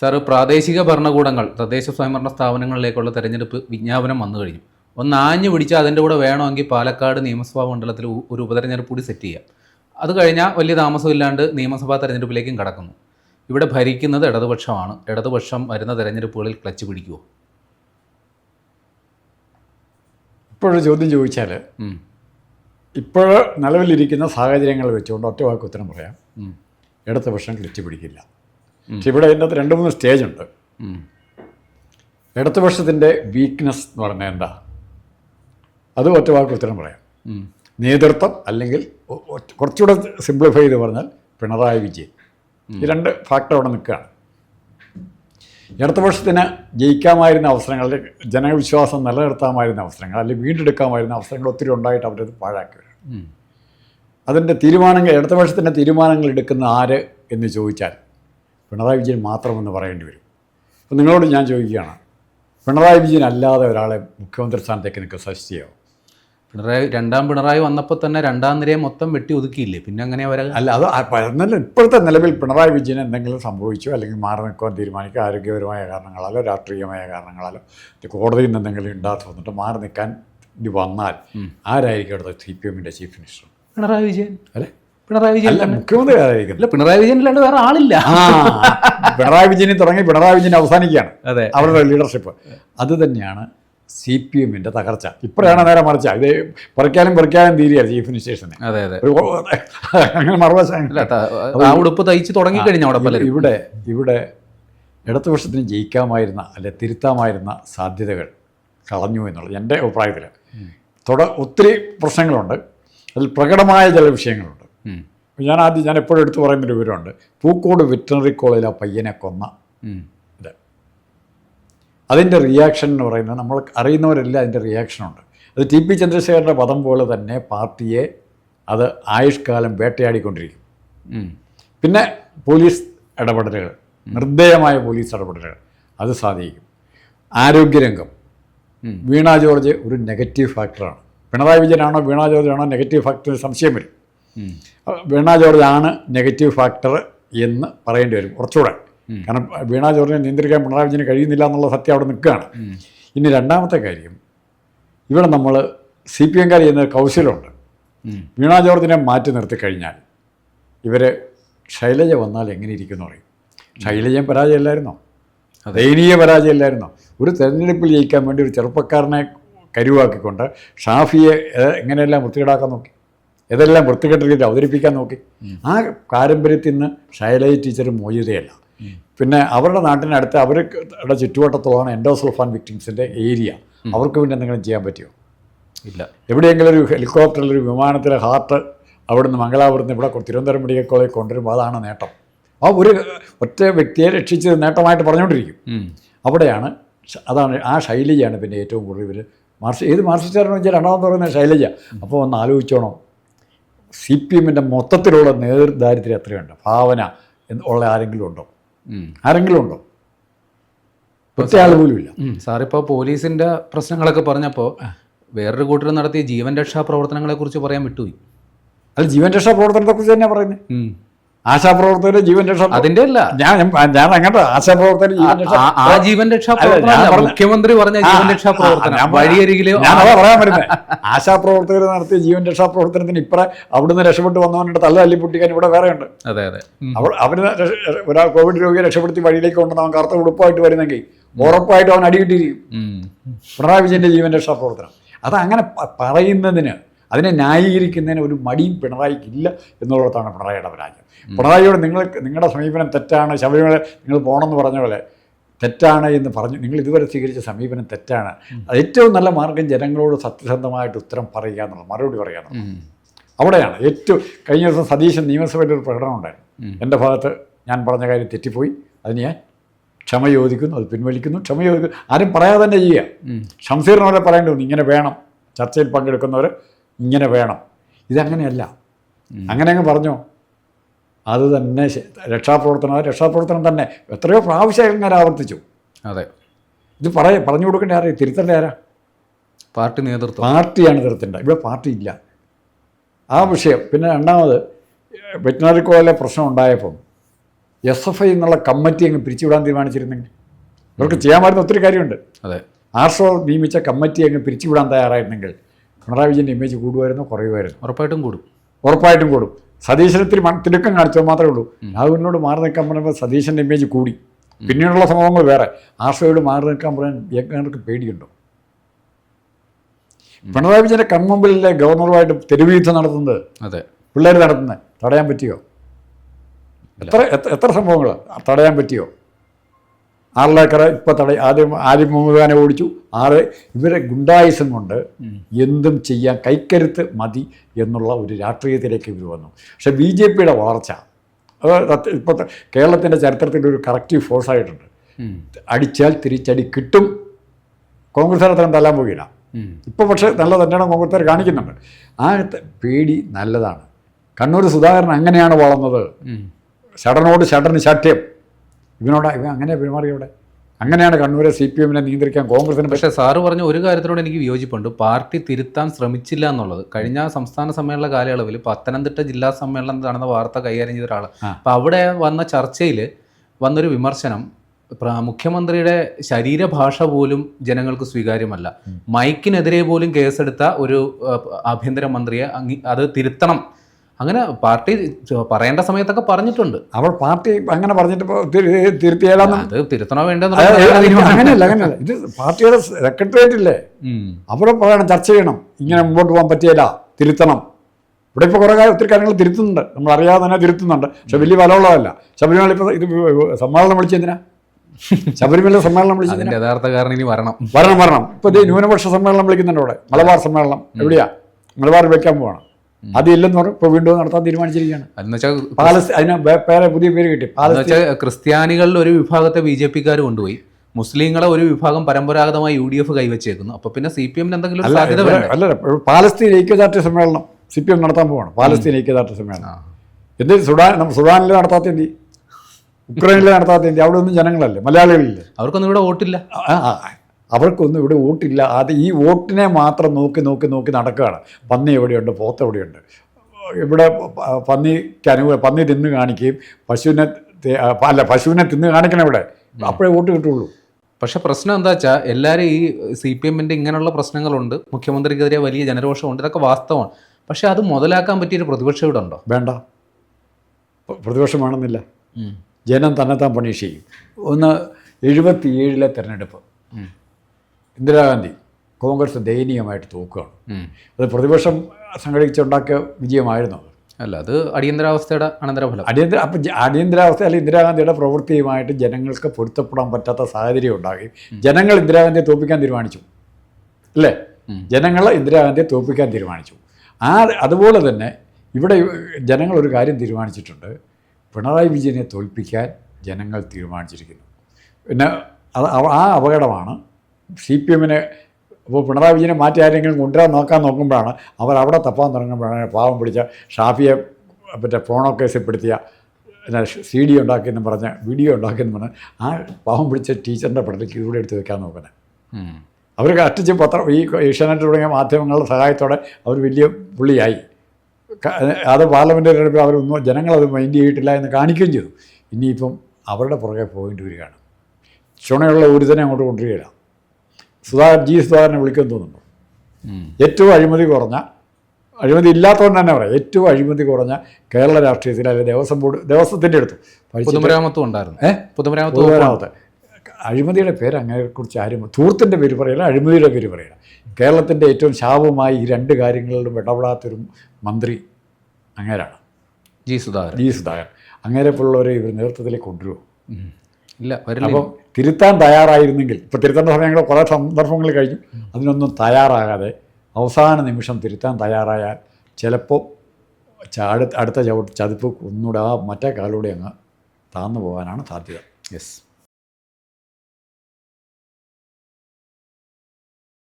Sir പ്രാദേശിക ഭരണകൂടങ്ങൾ തദ്ദേശ സ്വയംഭരണ സ്ഥാപനങ്ങളിലേക്കുള്ള തെരഞ്ഞെടുപ്പ് വിജ്ഞാപനം വന്നു കഴിഞ്ഞു. ഒന്ന് ആഞ്ഞു പിടിച്ചാൽ അതിന്റെ കൂടെ വേണമെങ്കിൽ പാലക്കാട് നിയമസഭാ മണ്ഡലത്തിൽ ഒരു ഉപതെരഞ്ഞെടുപ്പ് കൂടി സെറ്റ് ചെയ്യാം. അത് കഴിഞ്ഞാൽ വലിയ താമസമില്ലാണ്ട് നിയമസഭാ തെരഞ്ഞെടുപ്പിലേക്കും കടക്കുന്നു. ഇവിടെ ഭരിക്കുന്നത് ഇടതുപക്ഷമാണ്. ഇടതുപക്ഷം വരുന്ന തെരഞ്ഞെടുപ്പുകളിൽ ക്ലച്ച് പിടിക്കുമോ ഇപ്പോഴൊരു ചോദ്യം ചോദിച്ചാൽ. ഇപ്പോൾ നിലവിലിരിക്കുന്ന സാഹചര്യങ്ങൾ വെച്ചുകൊണ്ട് ഒറ്റ വാക്ക് ഉത്തരം പറയാം. ഇടതുപക്ഷം ക്ലിച്ച് പിടിക്കില്ല. പക്ഷെ ഇവിടെ അതിന്റെ അകത്ത് രണ്ട് മൂന്ന് സ്റ്റേജ് ഉണ്ട്. ഇടതുപക്ഷത്തിന്റെ വീക്ക്നെസ് എന്ന് പറഞ്ഞാൽ എന്താ? അത് ഒറ്റ വാക്ക് ഉത്തരം പറയാം. നേതൃത്വം അല്ലെങ്കിൽ കുറച്ചുകൂടെ സിംപ്ലിഫൈ ചെയ്ത് പറഞ്ഞാൽ പിണറായി വിജയൻ. ഈ രണ്ട് ഫാക്ടർ അവിടെ നിൽക്കുകയാണ്. ഇടതുപക്ഷത്തിന് ജയിക്കാമായിരുന്ന അവസരങ്ങൾ ജനവിശ്വാസം നിലനിർത്താമായിരുന്ന അവസരങ്ങൾ അല്ലെങ്കിൽ വീണ്ടെടുക്കാമായിരുന്ന അവസരങ്ങൾ ഒത്തിരി ഉണ്ടായിട്ട് അവരത് പാഴാക്കി. അതിന്റെ തീരുമാനങ്ങൾ ഇടതുപക്ഷത്തിന്റെ തീരുമാനങ്ങൾ എടുക്കുന്ന ആര് എന്ന് ചോദിച്ചാൽ പിണറായി വിജയൻ മാത്രമെന്ന് പറയേണ്ടി വരും. അപ്പം നിങ്ങളോട് ഞാൻ ചോദിക്കുകയാണ്. പിണറായി വിജയൻ അല്ലാതെ ഒരാളെ മുഖ്യമന്ത്രി സ്ഥാനത്തേക്ക് നിങ്ങൾക്ക് സജസ്റ്റ് ചെയ്യാമോ പിണറായി രണ്ടാം പിണറായി വന്നപ്പോൾ തന്നെ രണ്ടാം നിരയെ മൊത്തം വെട്ടി ഒതുക്കിയില്ലേ? പിന്നെ അങ്ങനെ വരാൻ അല്ല അത് ആ പ- എന്നല്ല ഇപ്പോഴത്തെ നിലവിൽ പിണറായി വിജയൻ എന്തെങ്കിലും സംഭവിച്ചു? അല്ലെങ്കിൽ മാറി നിൽക്കുവാൻ തീരുമാനിക്കുക ആരോഗ്യപരമായ കാരണങ്ങളാലോ രാഷ്ട്രീയമായ കാരണങ്ങളാലോ കോടതിയിൽ നിന്ന് എന്തെങ്കിലും ഉണ്ടാക്കി വന്നിട്ട് മാറി നിൽക്കാൻ വന്നാൽ ആരായിരിക്കും അടുത്ത സി പി എമ്മിന്റെ ചീഫ് മിനിസ്റ്റർ? പിണറായി വിജയൻ. അല്ലേ? പിണറായി വിജയൻ മുഖ്യമന്ത്രി അല്ല പിണറായി വിജയൻ അല്ലാണ്ട് വേറെ ആളില്ല. പിണറായി വിജയൻ തുടങ്ങി പിണറായി വിജയൻ അവസാനിക്കുകയാണ് അതെ. അവരുടെ ലീഡർഷിപ്പ് അത് തന്നെയാണ് സി പി എമ്മിന്റെ തകർച്ച. ഇപ്പോഴാണ് നേരെ മറിച്ച ഇത് പറിക്കാനും പറിക്കാനും തീരുകയാണ് ചീഫ് മിനിസ്റ്റേഴ്സിനെ അതെ അതെ. അങ്ങനെ മറുവശം ആ ഉടുപ്പ് തയ്ച്ച് തുടങ്ങിക്കഴിഞ്ഞ അവിടെ ഇവിടെ ഇവിടെ ഇടതുപക്ഷത്തിന് ജയിക്കാമായിരുന്ന അല്ലെ തിരുത്താമായിരുന്ന സാധ്യതകൾ കളഞ്ഞു എന്നുള്ളത് എന്റെ അഭിപ്രായത്തിൽ തുട ഒത്തിരി പ്രശ്നങ്ങളുണ്ട്. അതിൽ പ്രകടമായ ചില വിഷയങ്ങളുണ്ട്. ഞാൻ ആദ്യം ഞാൻ എപ്പോഴും എടുത്തു പറയുന്നൊരു വിവരമുണ്ട്. പൂക്കോട് വെറ്റിനറി കോളേജിൽ ആ പയ്യനെ കൊന്ന. ഇത്. അതിന്റെ റിയാക്ഷൻ എന്ന് പറയുന്നത് നമ്മൾ അറിയുന്നവരെല്ലാം അതിന്റെ റിയാക്ഷനുണ്ട് അത് ടി പി ചന്ദ്രശേഖരന്റെ പദം പോലെ തന്നെ പാർട്ടിയെ അത് ആയുഷ്കാലം വേട്ടയാടിക്കൊണ്ടിരിക്കും. പിന്നെ പോലീസ് ഇടപെടലുകൾ. നിർദ്ദയമായ പോലീസ് ഇടപെടലുകൾ. അത് സാധിക്കും. ആരോഗ്യരംഗം. വീണ ജോർജ് ഒരു നെഗറ്റീവ് ഫാക്ടറാണ് പിണറായി വിജയനാണോ വീണ ജോർജ് ആണോ നെഗറ്റീവ് ഫാക്ടർ സംശയം വരും. വീണ ജോർജ് ആണ് നെഗറ്റീവ് ഫാക്ടർ എന്ന് പറയേണ്ടി വരും കുറച്ചുകൂടെ. കാരണം വീണ ജോർജിനെ നിയന്ത്രിക്കാൻ പിണറായി വിജയന് കഴിയുന്നില്ല എന്നുള്ള സത്യം അവിടെ നിൽക്കുകയാണ്. ഇനി രണ്ടാമത്തെ കാര്യം ഇവിടെ നമ്മൾ സി പി എംകാർ ചെയ്യുന്ന കൗശലമുണ്ട്. വീണ ജോർജിനെ മാറ്റി നിർത്തി കഴിഞ്ഞാൽ ഇവർ ശൈലജ വന്നാൽ എങ്ങനെ ഇരിക്കുന്നു പറയും. ശൈലജയും പരാജയമല്ലായിരുന്നോ? ദയനീയ പരാജയമല്ലായിരുന്നോ? ഒരു തെരഞ്ഞെടുപ്പിൽ ജയിക്കാൻ വേണ്ടി ഒരു ചെറുപ്പക്കാരനെ കരുവാക്കിക്കൊണ്ട് ഷാഫിയെ എങ്ങനെയെല്ലാം വൃത്തികേടാക്കാൻ നോക്കി? ഇതെല്ലാം വൃത്തികെട്ട രീതിയിൽ അവതരിപ്പിക്കാൻ നോക്കി. ആ പാരമ്പര്യത്തിൽ നിന്ന് ശൈലജ ടീച്ചർ മോചിതയല്ല. പിന്നെ അവരുടെ നാട്ടിനടുത്ത് അവരുടെ ചുറ്റുവട്ടത്തുള്ളതാണ് എൻഡോസൾഫാൻ വിക്ടിംസിന്റെ ഏരിയ. അവർക്ക് വേണ്ടി എന്തെങ്കിലും ചെയ്യാൻ പറ്റുമോ? ഇല്ല. എവിടെയെങ്കിലും ഒരു ഹെലികോപ്റ്ററിൽ ഒരു വിമാനത്തിലെ ഹാർട്ട് അവിടുന്ന് മംഗലാപുരത്ത് നിന്ന് ഇവിടെ തിരുവനന്തപുരം മെഡിക്കൽ കോളേജ് കൊണ്ടുവരുമ്പോൾ അതാണ് നേട്ടം. ആ ഒരു ഒറ്റ വ്യക്തിയെ രക്ഷിച്ചത് നേട്ടമായിട്ട് പറഞ്ഞുകൊണ്ടിരിക്കും. അവിടെയാണ് അതാണ് ആ ശൈലിയാണ് പിന്നെ ഏറ്റവും കൂടുതൽ ഇവർ മാർഷ് ഏത് മാർക്സിസ്റ്റാരെന്ന് വെച്ചാൽ രണ്ടാമത്തെ പറയുന്ന ശൈലജ. അപ്പോൾ ഒന്ന് ആലോചിച്ചോണം. സി പി എമ്മിന്റെ മൊത്തത്തിലുള്ള നേതൃദാരിദ്ര്യം എത്രയുണ്ട്? ഭാവന ഉള്ള ആരെങ്കിലും ഉണ്ടോ? ആരെങ്കിലും ഉണ്ടോ? ഒറ്റ ആൾ പോലും ഇല്ല. സാറിപ്പോൾ പോലീസിന്റെ പ്രശ്നങ്ങളൊക്കെ പറഞ്ഞപ്പോൾ വേറൊരു കൂട്ടർ നടത്തിയ ജീവൻ രക്ഷാ പ്രവർത്തനങ്ങളെ കുറിച്ച് പറയാൻ വിട്ടുപോയി. അത് ജീവൻ രക്ഷാ പ്രവർത്തനത്തെക്കുറിച്ച് തന്നെയാണ് പറയുന്നത് ഉം. ആശാപ്രവർത്തകർ ജീവൻ രക്ഷ അതിന്റെ അല്ല. ഞാൻ ഞാൻ അങ്ങോട്ട് ആശാപ്രവർത്തകരുടെ ജീവൻ രക്ഷ ആ- ജീവൻ രക്ഷാ പ്രവർത്തനം മുഖ്യമന്ത്രി പറഞ്ഞ ജീവൻ രക്ഷാ പ്രവർത്തനം. വഴിയരികിൽ ഞാൻ അതാ പറയാൻ പറ്റുന്നത് ആശാപ്രവർത്തകർ നടത്തിയ ജീവൻ രക്ഷാ പ്രവർത്തനത്തിന് ഇപ്പറ അവിടുന്ന് രക്ഷപ്പെട്ട് വന്നവനുണ്ട് തല തല്ലി പൊട്ടിക്കാൻ ഇവിടെ വേറെ ഉണ്ട് അതെ അതെ. അവർ അവൾ അവന് ഒരാൾ കോവിഡ് രോഗിയെ രക്ഷപ്പെടുത്തി വഴിയിലേക്ക് കൊണ്ടുവന്ന് അവൻ കറുത്ത ഉടുപ്പായിട്ട് വരുന്നെങ്കിൽ ഉറപ്പായിട്ടും അവൻ അടികിട്ടിരിക്കും. പിണറായി വിജയന്റെ ജീവൻ രക്ഷാ പ്രവർത്തനം. അത് അങ്ങനെ പറയുന്നതിന് അതിനെ ന്യായീകരിക്കുന്നതിന് ഒരു മടിയും പിണറായിക്ക് ഇല്ല എന്നുള്ളതാണ് പിണറായിയുടെ പരാജയം. പിണറായിയോട് നിങ്ങൾ നിങ്ങളുടെ സമീപനം തെറ്റാണ് ശബരിമല നിങ്ങൾ പോകണമെന്ന് പറഞ്ഞ പോലെ തെറ്റാണ് എന്ന് പറഞ്ഞു നിങ്ങൾ ഇതുവരെ സ്വീകരിച്ച സമീപനം തെറ്റാണ്. അത് ഏറ്റവും നല്ല മാർഗം ജനങ്ങളോട് സത്യസന്ധമായിട്ട് ഉത്തരം പറയുക എന്നുള്ളത് മറുപടി പറയുക എന്നുള്ളത്. അവിടെയാണ് ഏറ്റവും കഴിഞ്ഞ ദിവസം സതീശൻ നിയമസഭയിൽ ഒരു പ്രകടനം ഉണ്ടായിരുന്നു എന്റെ ഭാഗത്ത് ഞാൻ പറഞ്ഞ കാര്യം തെറ്റിപ്പോയി അതിന് ഞാൻ ക്ഷമ ചോദിക്കുന്നു അത് പിൻവലിക്കുന്നു ക്ഷമ ചോദിക്കുന്നു ആരും പറയാതെ തന്നെ ചെയ്യുക. ഷംസീറിനോടെ ഷംസീറിനെ പറയേണ്ടി വന്നു ഇങ്ങനെ വേണം ചർച്ചയിൽ പങ്കെടുക്കുന്നവർ ഇങ്ങനെ വേണം. ഇതങ്ങനെയല്ല. അങ്ങനെ അങ്ങ് പറഞ്ഞോ. അത് തന്നെ രക്ഷാപ്രവർത്തനം രക്ഷാപ്രവർത്തനം തന്നെ എത്രയോ പ്രാവശ്യം ഇങ്ങനെ ആവർത്തിച്ചു. അതെ. ഇത് പറയ പറഞ്ഞു കൊടുക്കേണ്ട ആരാ? തിരുത്തേണ്ട ആരാ? പാർട്ടി നേതൃത്വം. പാർട്ടിയാണ് തിരുത്തേണ്ടത്. ഇവിടെ പാർട്ടി ഇല്ല. ആ വിഷയം പിന്നെ രണ്ടാമത് വെറ്റിനറി കോളിലെ പ്രശ്നം ഉണ്ടായപ്പം എസ് എഫ് ഐ എന്നുള്ള കമ്മിറ്റി അങ്ങ് പിരിച്ചുവിടാൻ തീരുമാനിച്ചിരുന്നെങ്കിൽ. ഇവർക്ക് ചെയ്യാൻ പറ്റുന്ന ഒത്തിരി കാര്യമുണ്ട്. അതെ. ആർഷോ നിയമിച്ച കമ്മിറ്റി അങ്ങ് പിരിച്ചുവിടാൻ തയ്യാറായിരുന്നെങ്കിൽ പിണറായി വിജയന്റെ ഇമേജ് കൂടുമായിരുന്നോ കുറയുമായിരുന്നു. ഉറപ്പായിട്ടും കൂടും. ഉറപ്പായിട്ടും കൂടും. സതീശനത്തിൽ തിടുക്കം കാണിച്ചത് മാത്രമേ ഉള്ളൂ. രാഹുലിനോട് മാറി നിൽക്കാൻ പറയുമ്പോൾ സതീശന്റെ ഇമേജ് കൂടി. പിന്നീടുള്ള സംഭവങ്ങൾ വേറെ. ആർഷയോട് മാറി നിൽക്കാൻ പറയാൻ യജ്ഞർക്ക് പേടിയുണ്ടോ? പിണറായി വിജയന്റെ കൺമുമ്പിലല്ലേ ഗവർണറുമായിട്ട് തെരുവുയുദ്ധം നടത്തുന്നത് അതെ. പിള്ളേർ നടത്തുന്നത് തടയാൻ പറ്റിയോ? എത്ര എത്ര സംഭവങ്ങൾ തടയാൻ പറ്റിയോ? ആറിലേക്കറ ഇപ്പോൾ തടയും ആദ്യം ആദ്യം മുഹമ്മദ് ഖാനെ ഓടിച്ചു. ആറ് ഇവരെ ഗുണ്ടായുസം കൊണ്ട് എന്തും ചെയ്യാൻ കൈക്കരുത്ത് മതി എന്നുള്ള ഒരു രാഷ്ട്രീയത്തിലേക്ക് ഇവർ വന്നു. പക്ഷെ ബി ജെ പിയുടെ വളർച്ച അത് ഇപ്പോൾ കേരളത്തിന്റെ ചരിത്രത്തിൽ ഒരു കറക്റ്റീവ് ഫോഴ്സ് ആയിട്ടുണ്ട്. അടിച്ചാൽ തിരിച്ചടി കിട്ടും. കോൺഗ്രസ് അത്രയും തല്ലാൻ പോകില്ല. ഇപ്പോൾ പക്ഷേ നല്ല തന്നെയാണ് കോൺഗ്രസ്സുകാർ കാണിക്കുന്നുണ്ട്. ആ പേടി നല്ലതാണ്. കണ്ണൂർ സുധാകരൻ അങ്ങനെയാണ് വളർന്നത്. ഷടനോട് ഷടന് ശഠ്യം. ഇവനോട് ഇവൻ അങ്ങനെ പെരുമാറിയവിടെ അങ്ങനെയാണ് കണ്ണൂരെ സി പി എമ്മിനെ നിയന്ത്രിക്കാൻ കോൺഗ്രസിന് പക്ഷേ സാറ് പറഞ്ഞ ഒരു കാര്യത്തിനോട് എനിക്ക് വിയോജിപ്പുണ്ട് പാർട്ടി തിരുത്താൻ ശ്രമിച്ചില്ല എന്നുള്ളത്. കഴിഞ്ഞ സംസ്ഥാന സമ്മേളന കാലയളവിൽ പത്തനംതിട്ട ജില്ലാ സമ്മേളനം നടന്ന വാർത്ത കൈകാര്യം ചെയ്ത ഒരാൾ. അപ്പം അവിടെ വന്ന ചർച്ചയിൽ വന്നൊരു വിമർശനം മുഖ്യമന്ത്രിയുടെ ശരീരഭാഷ പോലും ജനങ്ങൾക്ക് സ്വീകാര്യമല്ല. മൈക്കിനെതിരെ പോലും കേസെടുത്ത ഒരു ആഭ്യന്തര ആഭ്യന്തരമന്ത്രിയെ അത് തിരുത്തണം. അങ്ങനെ പാർട്ടി പറയേണ്ട സമയത്തൊക്കെ പറഞ്ഞിട്ടുണ്ട്. അവൾ പാർട്ടി അങ്ങനെ പറഞ്ഞിട്ട് അത് തിരുത്തണോ അങ്ങനെയല്ല അങ്ങനെയല്ല. ഇത് പാർട്ടിയുടെ സെക്രട്ടേറിയറ്റ് ഇല്ലേ. അവിടെ പറയണം ചർച്ച ചെയ്യണം. ഇങ്ങനെ മുമ്പോട്ട് പോകാൻ പറ്റിയല്ല തിരുത്തണം. ഇവിടെ ഇപ്പോൾ കുറേ ഒത്തിരി കാര്യങ്ങൾ തിരുത്തുന്നുണ്ട്. നമ്മൾ അറിയാതെ തന്നെ തിരുത്തുന്നുണ്ട്. പക്ഷെ വലിയ ബലമുള്ളതല്ല ശബരിമല ഇപ്പോൾ ഇത് സമ്മേളനം വിളിച്ചെന്തിനാ ശബരിമല സമ്മേളനം വിളിച്ചത് യഥാർത്ഥ കാരണം ഇനി വരണം. വരണം വരണം. ഇപ്പോൾ ന്യൂനപക്ഷ സമ്മേളനം വിളിക്കുന്നുണ്ട് അവിടെ മലബാർ സമ്മേളനം. എവിടെയാ? മലബാർ വെക്കാൻ പോവാണ്. അത് ഇല്ലെന്ന് പറഞ്ഞു ഇപ്പോൾ വീണ്ടും നടത്താൻ തീരുമാനിച്ചിരിക്കുകയാണ്. അതിന് പേരെ പുതിയ പേര് കിട്ടി. ക്രിസ്ത്യാനികളിൽ ഒരു വിഭാഗത്തെ ബി ജെ പിക്കാർ കൊണ്ടുപോയി. മുസ്ലിങ്ങളെ ഒരു വിഭാഗം പരമ്പരാഗതമായി യു ഡി എഫ് കൈവച്ചേക്കുന്നു. അപ്പൊ പിന്നെ സി പി എമ്മിന് എന്തെങ്കിലും സാധ്യത അല്ല പാലസ്തീൻ ഐക്യദാർഢ്യ സമ്മേളനം സി പി എം നടത്താൻ പോവാണ്. പാലസ്തീൻ ഐക്യദാർഢ്യ സമ്മേളനം. എന്ത് സുഡാൻ സുഡാനിൽ നടത്താത്ത എന്തി ഉക്രൈനിൽ നടത്താത്ത എന്തി അവിടെ ഒന്നും ജനങ്ങളല്ലേ? മലയാളികളില്ലേ? അവർക്കൊന്നും ഇവിടെ വോട്ടില്ല. അവർക്കൊന്നും ഇവിടെ വോട്ടില്ല. അത് ഈ വോട്ടിനെ മാത്രം നോക്കി നോക്കി നോക്കി നടക്കുകയാണ്. പന്നി എവിടെയുണ്ട്? പോത്ത് എവിടെയുണ്ട്? ഇവിടെ പന്നി പന്നിക്ക് അനുകൂല പന്നി തിന്ന് കാണിക്കുകയും പശുവിനെ അല്ല പശുവിനെ തിന്ന് കാണിക്കണം ഇവിടെ. അപ്പോഴേ വോട്ട് കിട്ടുള്ളൂ. പക്ഷെ പ്രശ്നം എന്താ വെച്ചാൽ എല്ലാവരും ഈ സി പി എമ്മിന്റെ ഇങ്ങനെയുള്ള പ്രശ്നങ്ങളുണ്ട്. മുഖ്യമന്ത്രിക്കെതിരെ വലിയ ജനരോഷമുണ്ട്. ഇതൊക്കെ വാസ്തവമാണ്. പക്ഷേ അത് മുതലാക്കാൻ പറ്റിയൊരു പ്രതിപക്ഷം ഇവിടെ ഉണ്ടോ? വേണ്ട. പ്രതിപക്ഷം വേണമെന്നില്ല. ജനം തന്നെത്താൻ പണീഷ് ചെയ്യും. ഒന്ന് എഴുപത്തിയേഴിലെ തെരഞ്ഞെടുപ്പ്. ഇന്ദിരാഗാന്ധി കോൺഗ്രസ് ദയനീയമായിട്ട് തോക്കുകയാണ്. അത് പ്രതിപക്ഷം സംഘടിച്ചുണ്ടാക്കിയ വിജയമായിരുന്നു അത്. അല്ല അത് അടിയന്തരാവസ്ഥയുടെ അനന്തരഫലം. അടിയന്തര അപ്പം അടിയന്തരാവസ്ഥ അല്ലെങ്കിൽ ഇന്ദിരാഗാന്ധിയുടെ പ്രവൃത്തിയുമായിട്ട് ജനങ്ങൾക്ക് പൊരുത്തപ്പെടാൻ പറ്റാത്ത സാഹചര്യം ഉണ്ടാകുകയും ജനങ്ങൾ ഇന്ദിരാഗാന്ധിയെ തോൽപ്പിക്കാൻ തീരുമാനിച്ചു. അല്ലേ? ജനങ്ങൾ ഇന്ദിരാഗാന്ധിയെ തോൽപ്പിക്കാൻ തീരുമാനിച്ചു. ആ അതുപോലെ തന്നെ ഇവിടെ ജനങ്ങൾ ഒരു കാര്യം തീരുമാനിച്ചിട്ടുണ്ട്. പിണറായി വിജയനെ തോൽപ്പിക്കാൻ ജനങ്ങൾ തീരുമാനിച്ചിരിക്കുന്നു. പിന്നെ ആ അപകടമാണ് സി പി എമ്മിനെ അപ്പോൾ പിണറായി വിജയനെ മാറ്റി ആരെങ്കിലും കൊണ്ടുവരാൻ നോക്കാൻ നോക്കുമ്പോഴാണ് അവർ അവിടെ തപ്പാൻ തുടങ്ങുമ്പോഴാണ് പാവം പിടിച്ച ഷാഫിയെ മറ്റേ ഫോണോ കേസിൽപ്പെടുത്തിയ പിന്നെ സി ഡി ഉണ്ടാക്കിയെന്ന് പറഞ്ഞ വീഡിയോ ഉണ്ടാക്കിയെന്ന് പറഞ്ഞ് ആ പാവം പിടിച്ച ടീച്ചറിന്റെ പടത്തേക്ക് ഇവിടെ എടുത്ത് വെക്കാൻ നോക്കുന്നത്. അവർ കഷ്ടിച്ച് പത്രം ഈ ഏഷ്യാനെറ്റ് തുടങ്ങിയ മാധ്യമങ്ങളുടെ സഹായത്തോടെ അവർ വലിയ പുള്ളിയായി. അത് പാർലമെന്റിൽ തെരഞ്ഞെടുപ്പിൽ അവരൊന്നും ജനങ്ങളത് മൈൻഡ് ചെയ്തിട്ടില്ല എന്ന് കാണിക്കുകയും ചെയ്തു. ഇനിയിപ്പം അവരുടെ പുറകെ പോകേണ്ടി വരികയാണ്. ചുണയുള്ള ഒരുതനെ അങ്ങോട്ട് കൊണ്ടുവരികയില്ല. സുധാകരൻ ജി. സുധാകരനെ വിളിക്കുമെന്ന് തോന്നുന്നു. ഏറ്റവും അഴിമതി കുറഞ്ഞ അഴിമതി ഇല്ലാത്തതുകൊണ്ട് തന്നെ പറയാം ഏറ്റവും അഴിമതി കുറഞ്ഞ കേരള രാഷ്ട്രീയത്തിൽ അല്ലെങ്കിൽ ദേവസ്വം ബോർഡ് ദേവസ്വത്തിന്റെ അടുത്ത് പൊതുമരാമത്തും ഉണ്ടായിരുന്നു. ഏഹ് പൊതുമരാമത്ത് പൊതുമരാമത്ത്. അഴിമതിയുടെ പേര് അങ്ങനെ കുറിച്ച് ആരും ധൂർത്തിന്റെ പേര് പറയില്ല അഴിമതിയുടെ പേര് പറയില്ല. കേരളത്തിന്റെ ഏറ്റവും ശാപമായി ഈ രണ്ട് കാര്യങ്ങളിലും ഇടപെടാത്തൊരു മന്ത്രി അങ്ങേരാണ്. ജി. സുധാകരൻ. ജി. സുധാകരൻ. അങ്ങേരെ പോലുള്ളവരെ ഇവർ നേതൃത്വത്തിലേക്ക് കൊണ്ടുവരുമോ? ഇല്ല വരില്ല അപ്പം തിരുത്താൻ തയ്യാറായിരുന്നെങ്കിൽ ഇപ്പോൾ തിരുത്തേണ്ട സമയങ്ങൾ കുറേ സന്ദർഭങ്ങൾ കഴിഞ്ഞു. അതിനൊന്നും തയ്യാറാകാതെ അവസാന നിമിഷം തിരുത്താൻ തയ്യാറായാൽ ചിലപ്പോൾ അടുത്ത ചവിട്ട് ചതിപ്പ് ഒന്നുകൂടെ ആ മറ്റേ കാലൂടെ അങ്ങ് താന്നു പോകാനാണ് സാധ്യത. യെസ്